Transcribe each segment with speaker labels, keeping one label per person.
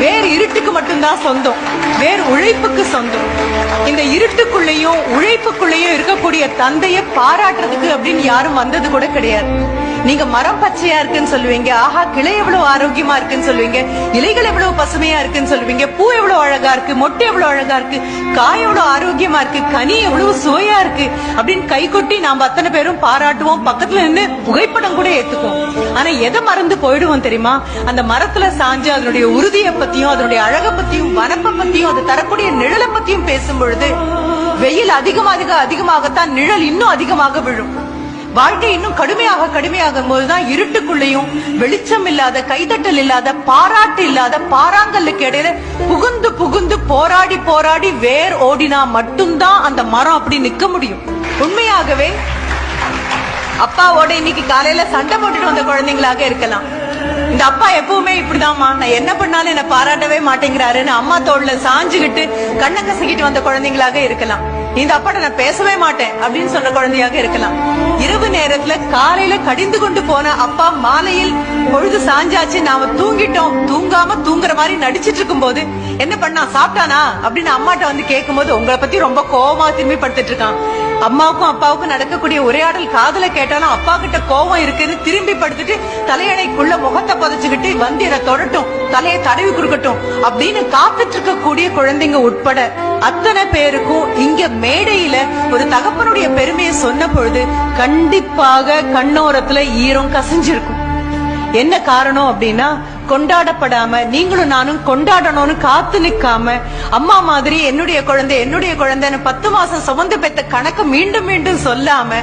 Speaker 1: வேர் இருட்டுக்கு மட்டும்தான் சொந்தம். வேர் உழைப்புக்கு சொந்தம். இந்த இருட்டுக்குள்ளேயும் உழைப்புக்குள்ளேயும் இருக்கக்கூடிய தந்தையை பாராட்டுறதுக்கு அப்படின்னு யாரும் வந்தது கூட கிடையாது. நீங்க மரம் பச்சையா இருக்குன்னு சொல்லுவீங்க ஆஹா கிளை எவ்வளவு ஆரோக்கியமா இருக்குன்னு சொல்லுவீங்க இலைகள் எவ்வளவு பசுமையா இருக்குன்னு சொல்லுவீங்க பூ எவ்வளவு அழகா இருக்கு மொட்டை எவ்வளவு அழகா இருக்கு காய் எவ்வளவு ஆரோக்கியமா இருக்கு கனி எவ்வளவு சுவையா இருக்கு அப்படின்னு கை கொட்டி நாம அத்தனை பேரும் பாராட்டுவோம். பக்கத்துல நின்று புகைப்படம் கூட ஏத்துக்குவோம். ஆனா எதை மறந்து போயிடுவோம் தெரியுமா? அந்த மரத்துல சாஞ்சு அதனுடைய உறுதியை பத்தியும் அதனுடைய அழகை பத்தியும் வனப்பை பத்தியும் அது தரக்கூடிய நிழலை பத்தியும் பேசும் பொழுது வெயில் அதிகமாக அதிகமாகத்தான் நிழல் இன்னும் அதிகமாக விழும். வாழ்க்கை இன்னும் கடுமையாக கடுமையாகும் போதுதான் இருட்டுக்குள்ளேயும் வெளிச்சம் இல்லாத கைதட்டல் இல்லாத பாராட்டு இல்லாத பாறாங்கல்லுக்கு இடையில புகுந்து புகுந்து போராடி போராடி வேர் ஓடினா மட்டும்தான் அந்த மரம் அப்படி நிக்க முடியும். உண்மையாகவே அப்பாவோட இன்னைக்கு காலையில சண்டை போட்டுட்டு வந்த குழந்தைங்களாக இருக்கலாம். இந்த அப்பா எப்பவுமே இப்படிதாம்மா. நான் என்ன பண்ணாலும் என்ன பாராட்டவே மாட்டேங்கிறாருன்னு அம்மா தோல்ல சாஞ்சுகிட்டு கண்ணை கசக்கிட்டு வந்த குழந்தைங்களாக இருக்கலாம். இந்த அப்பாட்ட நான் பேசவே மாட்டேன் அப்படின்னு சொன்ன குழந்தையாக இருக்கலாம். இரவு நேரத்துல காலையில கடிந்து கொண்டு போன அப்பா மாலையில் பொழுது சாஞ்சாச்சு நாம தூங்கிட்டோம். தூங்காம தூங்குற மாதிரி நடிச்சிட்டு இருக்கும் போது என்ன பண்ணா சாப்பிட்டானா? அப்படின்னு அம்மாட்ட வந்து கேட்கும் போது உங்களை பத்தி ரொம்ப கோபமா திரும்பி படுத்துட்டு இருக்கான். அம்மாவுக்கும் அப்பாவுக்கும் நடக்கக்கூடிய உரையாடல் காதல கேட்டாலும் அப்பா கிட்ட கோபம் இருக்குன்னு திரும்பி படுத்துட்டு தலையணைக்குள்ள முகத்தை புதைச்சுக்கிட்டு வந்து இதை தொடட்டும் தலையை தடவி கொடுக்கட்டும் அப்படின்னு காத்துட்டு இருக்கக்கூடிய குழந்தைங்க உட்பட அத்தனை பேருக்கும் இங்க மேடையில ஒரு தகப்பனுடைய பெருமையை சொன்ன பொழுது கண்டிப்பாக கண்ணோரத்துல ஈரம் கசிஞ்சிருக்கும். என்ன காரணம் அப்படின்னா கொண்டாடப்படாம நீங்களும் நானும் கொண்டாடணும்னு காத்து நிக்காம அம்மா மாதிரி என்னுடைய குழந்தை என்னுடைய குழந்தைன்னு பத்து மாசம் சுமந்து பெத்த கணக்கு மீண்டும் மீண்டும் சொல்லாம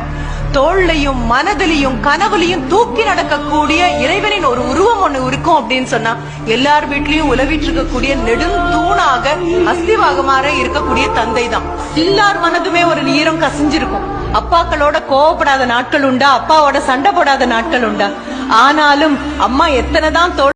Speaker 1: தோல்லையும் மனதிலையும் கனவுலையும் தூக்கி நடக்கக்கூடிய இறைவனின் ஒரு இருக்கும் அப்படின்னு சொன்னா எல்லார் வீட்லயும் உலவிட்டு இருக்கக்கூடிய நெடும் தூணாக அஸ்திவாகமாக இருக்கக்கூடிய தந்தை தான் எல்லார் மனதுமே ஒரு ஈரம் கசிஞ்சிருக்கும். அப்பாக்களோட கோவப்படாத நாட்கள் உண்டா? அப்பாவோட சண்டை போடாத நாட்கள் உண்டா? ஆனாலும் அம்மா எத்தனைதான் தோல்